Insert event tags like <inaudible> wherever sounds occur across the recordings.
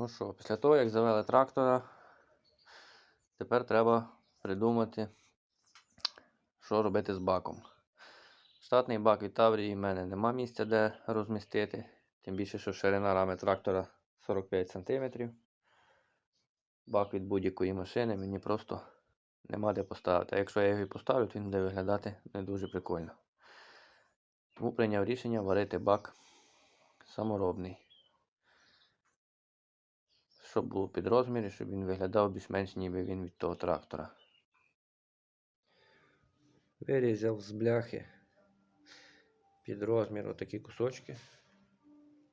Ну що, після того, як завели трактора, тепер треба придумати, що робити з баком. Штатний бак від Таврії в мене нема місця, де розмістити. Тим більше, що ширина рами трактора 45 см. Бак від будь-якої машини мені просто нема де поставити. А якщо я його і поставлю, то він буде виглядати не дуже прикольно. Тому прийняв рішення варити бак саморобний. Щоб було під розмір, щоб він виглядав більш-менш ніби він від того трактора. Вирізав з бляхи під розмір отакі кусочки.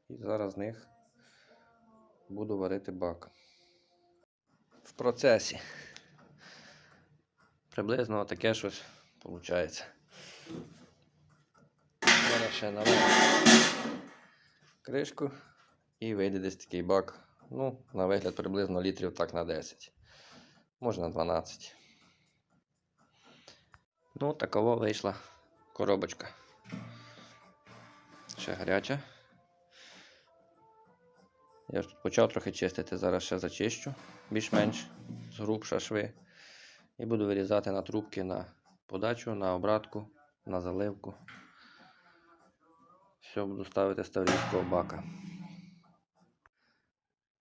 І зараз з них буду варити бак. В процесі. Приблизно таке щось виходить. Зараз ще наверх кришку і вийде десь такий бак. Ну, на вигляд приблизно літрів так на 10. Може на 12. Ну, такова вийшла коробочка. Ще гаряча. Я ж тут почав трохи чистити, зараз ще зачищу, більш-менш згрубша шви. І буду вирізати на трубки на подачу, на обратку, на заливку. Все, буду ставити з таврійського бака.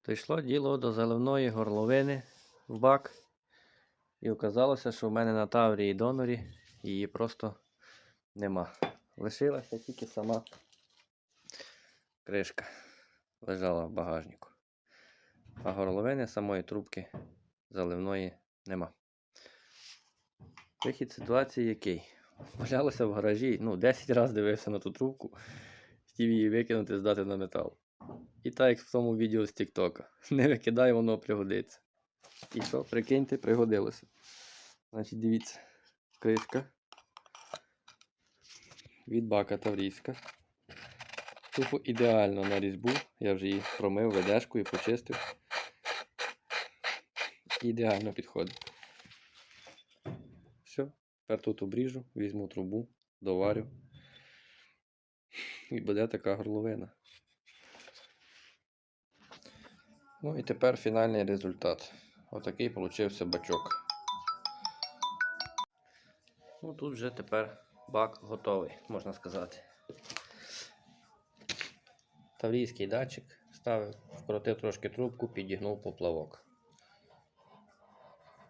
Дійшло діло до заливної горловини в бак. І оказалося, що в мене на Таврії донорі її просто нема. Лишилася тільки сама кришка. Лежала в багажнику. А горловини самої трубки заливної нема. Вихід ситуації який? Валялося в гаражі, ну, 10 разів дивився на ту трубку, хотів її викинути, здати на метал. І так як в тому відео з Тіктока. <laughs> Не викидай, воно пригодиться. І що, прикиньте, пригодилося. Значить, дивіться, кришка від бака Таврійська. Тупо ідеально на різьбу. Я вже її промив ведешкою, почистив. Ідеально підходить. Все, тепер тут обріжу, візьму трубу, доварю. І буде така горловина. Ну і тепер фінальний результат. Отакий получився бачок. Ну тут вже тепер бак готовий, можна сказати. Таврійський датчик ставив, вкрутив трошки трубку, підігнув поплавок.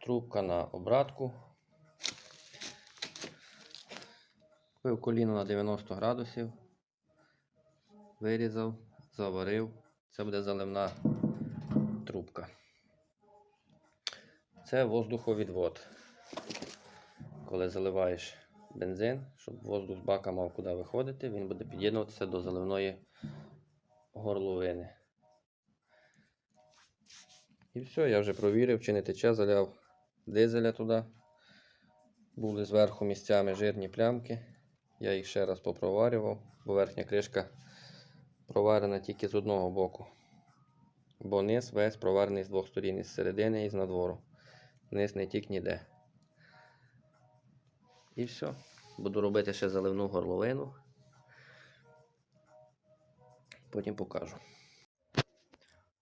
Трубка на обратку. Купив коліно на 90 градусів. Вирізав, заварив. Це буде заливна трубка. Це воздуховідвод. Коли заливаєш бензин, щоб воздух з бака мав куди виходити, він буде під'єднуватися до заливної горловини. І все, я вже провірив, чи не тече, заляв дизеля туди. Були зверху місцями жирні плямки. Я їх ще раз попроварював, бо верхня кришка проварена тільки з одного боку. Бо низ весь проварений з двох сторін, із середини і з надвору. Низ не тік ніде. І все. Буду робити ще заливну горловину. Потім покажу.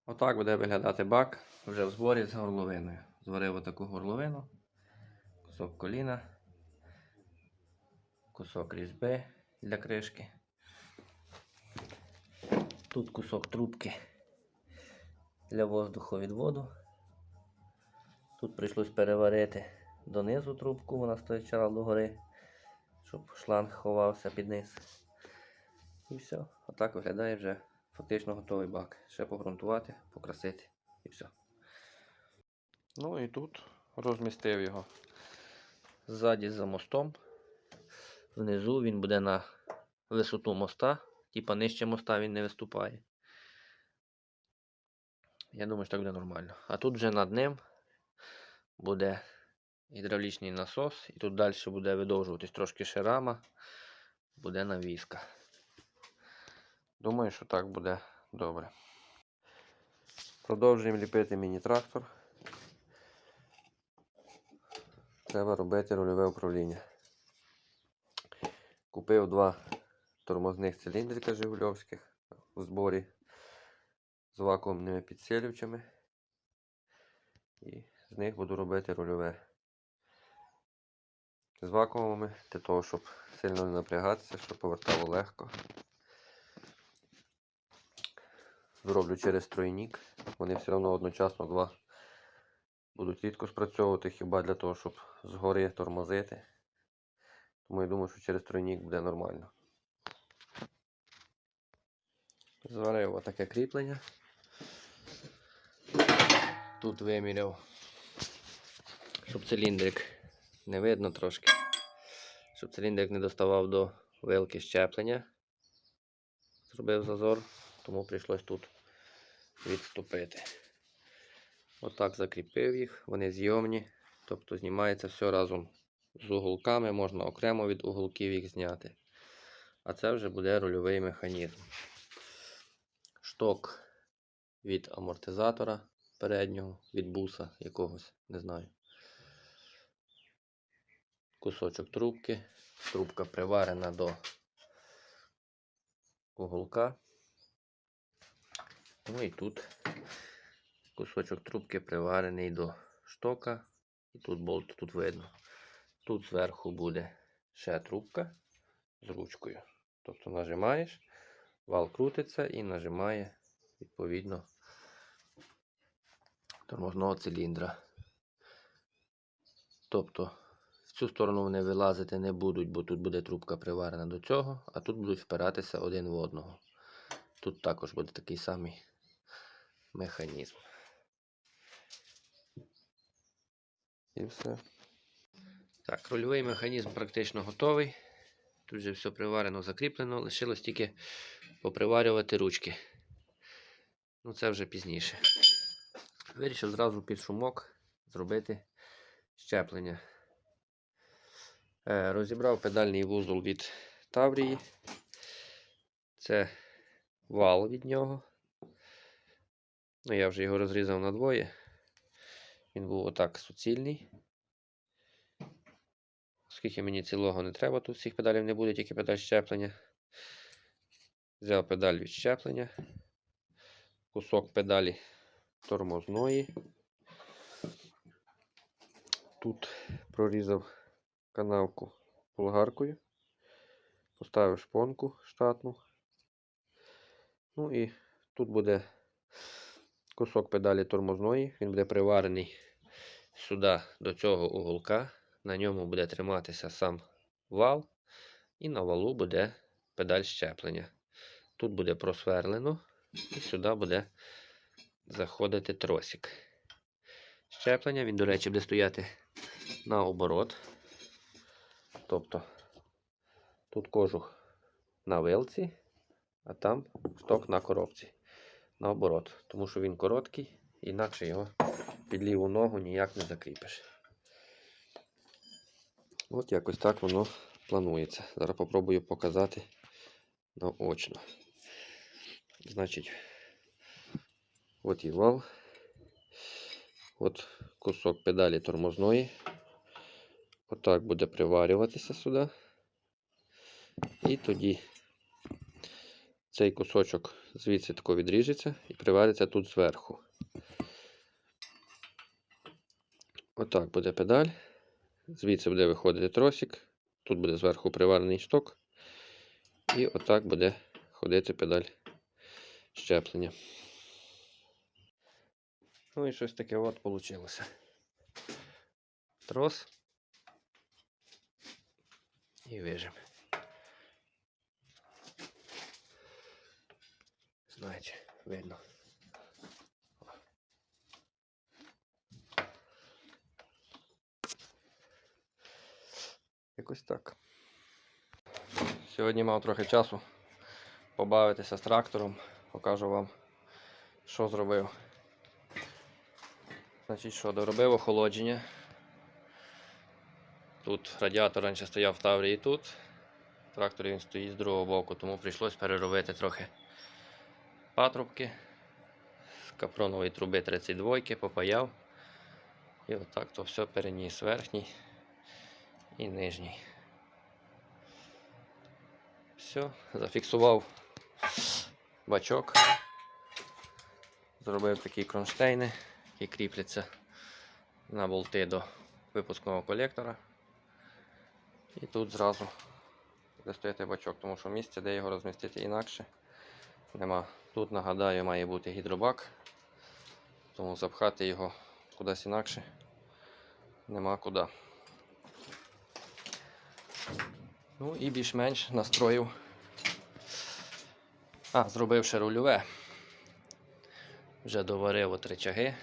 Отак буде виглядати бак вже в зборі з горловиною. Зварив отаку горловину, кусок коліна, кусок різьби для кришки. Тут кусок трубки для воздуховідводу. Тут прийшлось переварити донизу трубку, вона стирчала догори, щоб шланг ховався під низ. І все. Отак виглядає вже фактично готовий бак. Ще погрунтувати, покрасити і все. Ну і тут розмістив його ззаді за мостом. Внизу він буде на висоту моста, типа нижче моста він не виступає. Я думаю, що так буде нормально. А тут вже над ним буде гідравлічний насос, і тут далі буде видовжуватись трошки ще рама, буде навіска. Думаю, що так буде добре. Продовжуємо ліпити міні-трактор. Треба робити рульове управління. Купив два тормозних циліндрика Жигульовських в зборі. З вакуумними підсилювачами. І з них буду робити рульове. З вакуумами для того, щоб сильно не напрягатися, щоб повертало легко. Зроблю через тройнік. Вони все одно одночасно два будуть рідко спрацьовувати хіба для того, щоб згори тормозити. Тому я думаю, що через тройнік буде нормально. Зварив отаке кріплення. Тут виміряв, щоб циліндрик не видно трошки. Щоб циліндрик не доставав до вилки щеплення. Зробив зазор, тому прийшлось тут відступити. Отак закріпив їх, вони зйомні, тобто знімається все разом з уголками, можна окремо від уголків їх зняти. А це вже буде рульовий механізм. Шток від амортизатора переднього, від буса якогось, не знаю. Кусочок трубки. Трубка приварена до уголка. Ну і тут кусочок трубки приварений до штока. І тут болт, тут видно. Тут зверху буде ще трубка з ручкою. Тобто нажимаєш, вал крутиться і нажимає відповідно тормозного циліндра. Тобто в цю сторону вони вилазити не будуть, бо тут буде трубка приварена до цього, а тут будуть впиратися один в одного. Тут також буде такий самий механізм. І все. Так, рульовий механізм практично готовий. Тут вже все приварено, закріплено, лишилось тільки поприварювати ручки. Ну, це вже пізніше. Вирішив зразу під шумок зробити щеплення. Е, розібрав педальний вузол від Таврії. Це вал від нього. Ну, я вже його розрізав на двоє. Він був отак суцільний. Оскільки мені цілого не треба, тут всіх педалів не буде, тільки педаль щеплення. Взяв педаль від щеплення, кусок педалі тормозної. Тут прорізав канавку болгаркою, поставив шпонку штатну. Ну і тут буде кусок педалі тормозної, він буде приварений сюди до цього уголка. На ньому буде триматися сам вал, і на валу буде педаль щеплення. Тут буде просверлено, і сюди буде заходити тросик. Щеплення, він, до речі, буде стояти наоборот. Тобто тут кожух на вилці, а там шток на коробці. Наоборот, тому що він короткий, інакше його під ліву ногу ніяк не закріпиш. От якось так воно планується. Зараз попробую показати наочно. Значить, от і вал. От кусок педалі тормозної. Отак буде приварюватися сюди. І тоді цей кусочок звідси тако відріжеться і привариться тут зверху. Отак буде педаль. Звідси буде виходити тросик. Тут буде зверху приварений шток. І отак буде ходити педаль щеплення. Ну і щось таке от вийшло. Трос і вижим. Знаєте, видно. Якось так. Сьогодні мав трохи часу побавитися з трактором. Покажу вам, що зробив. Значить, що, доробив охолодження. Тут радіатор раніше стояв в Таврії тут. В тракторі він стоїть з другого боку, тому прийшлось переробити трохи патрубки. З капронової труби 32 попаяв. І отак то все переніс верхній і нижній. Все, зафіксував бачок. Зробив такі кронштейни, які кріпляться на болти до випускного колектора. І тут зразу буде бачок, тому що місця, де його розмістити інакше, нема. Тут, нагадаю, має бути гідробак, тому запхати його кудись інакше нема куди. Ну і більш-менш настроїв. А, зробив ще рульове. Вже доварив от речаги,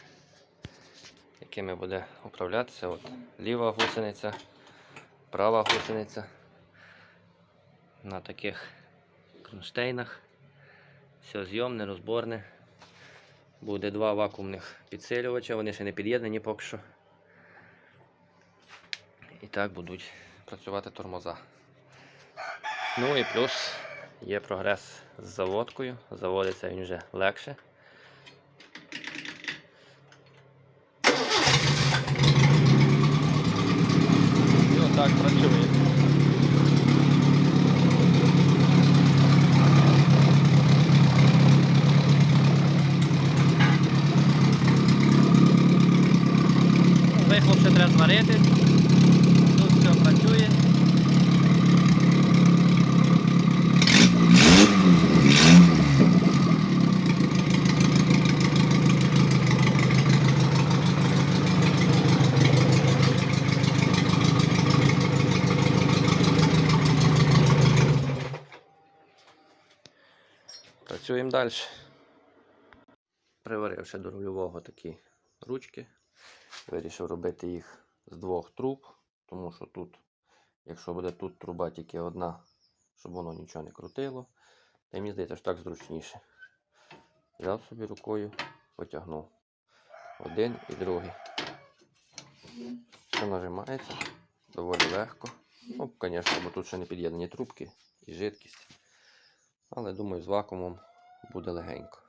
якими буде управлятися. От ліва гусениця, права гусениця. На таких кронштейнах. Все зйомне, розборне. Буде два вакуумних підсилювача, вони ще не під'єднані поки що. І так будуть працювати тормоза. Ну і плюс є прогрес з заводкою. Заводиться він вже легше. І отак працює. Вихлоп ще треба зварити. Тут все працює. Працюємо далі. Приварив ще до рульового такі ручки. Вирішив робити їх з двох труб, тому що тут, якщо буде тут труба тільки одна, щоб воно нічого не крутило, та мені здається, що так зручніше. Взяв собі рукою, потягнув. Один і другий. Все нажимається доволі легко. Ну, звісно, бо тут ще не під'єднані трубки і жидкість. Але думаю, з вакуумом буде легенько.